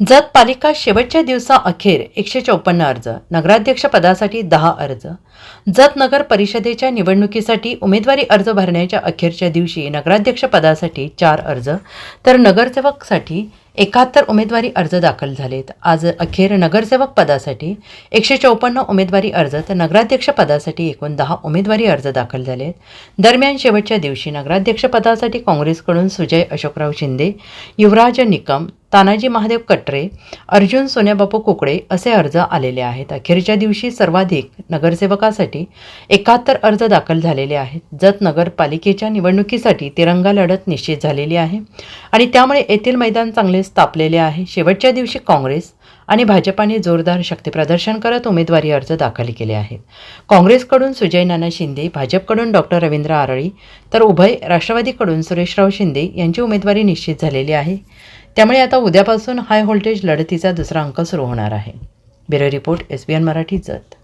जत पालिका शेवटच्या दिवसा अखेर एकशे चौपन्न अर्ज नगराध्यक्षपदासाठी दहा अर्ज. जत नगर परिषदेच्या निवडणुकीसाठी उमेदवारी अर्ज भरण्याच्या अखेरच्या दिवशी नगराध्यक्षपदासाठी चार अर्ज तर नगरसेवकसाठी एकाहत्तर उमेदवारी अर्ज दाखल झालेत. आज अखेर नगरसेवक पदासाठी एकशे चौपन्न उमेदवारी अर्ज तर नगराध्यक्षपदासाठी एकूण दहा उमेदवारी अर्ज दाखल झालेत. दरम्यान शेवटच्या दिवशी नगराध्यक्षपदासाठी काँग्रेसकडून सुजय अशोकराव शिंदे युवराज निकम तानाजी महादेव कटरे अर्जुन सोन्याबापू कुकडे असे अर्ज आलेले आहेत. अखेरच्या दिवशी सर्वाधिक नगरसेवकासाठी एकाहत्तर अर्ज दाखल झालेले आहेत. जत नगरपालिकेच्या निवडणुकीसाठी तिरंगा लढत निश्चित झालेली आहे आणि त्यामुळे येथील मैदान चांगलेच तापलेले आहे. शेवटच्या दिवशी काँग्रेस आणि भाजपाने जोरदार शक्तीप्रदर्शन करत उमेदवारी अर्ज दाखल केले आहेत. काँग्रेसकडून सुजय नाना शिंदे भाजपकडून डॉक्टर रवींद्र आरळी तर उभय राष्ट्रवादीकडून सुरेशराव शिंदे यांची उमेदवारी निश्चित झालेली आहे. त्यामुळे आता उद्यापासून हाय व्होल्टेज लढतीचा दुसरा अंक सुरू होणार आहे. Bureau report S B N Marathi Jath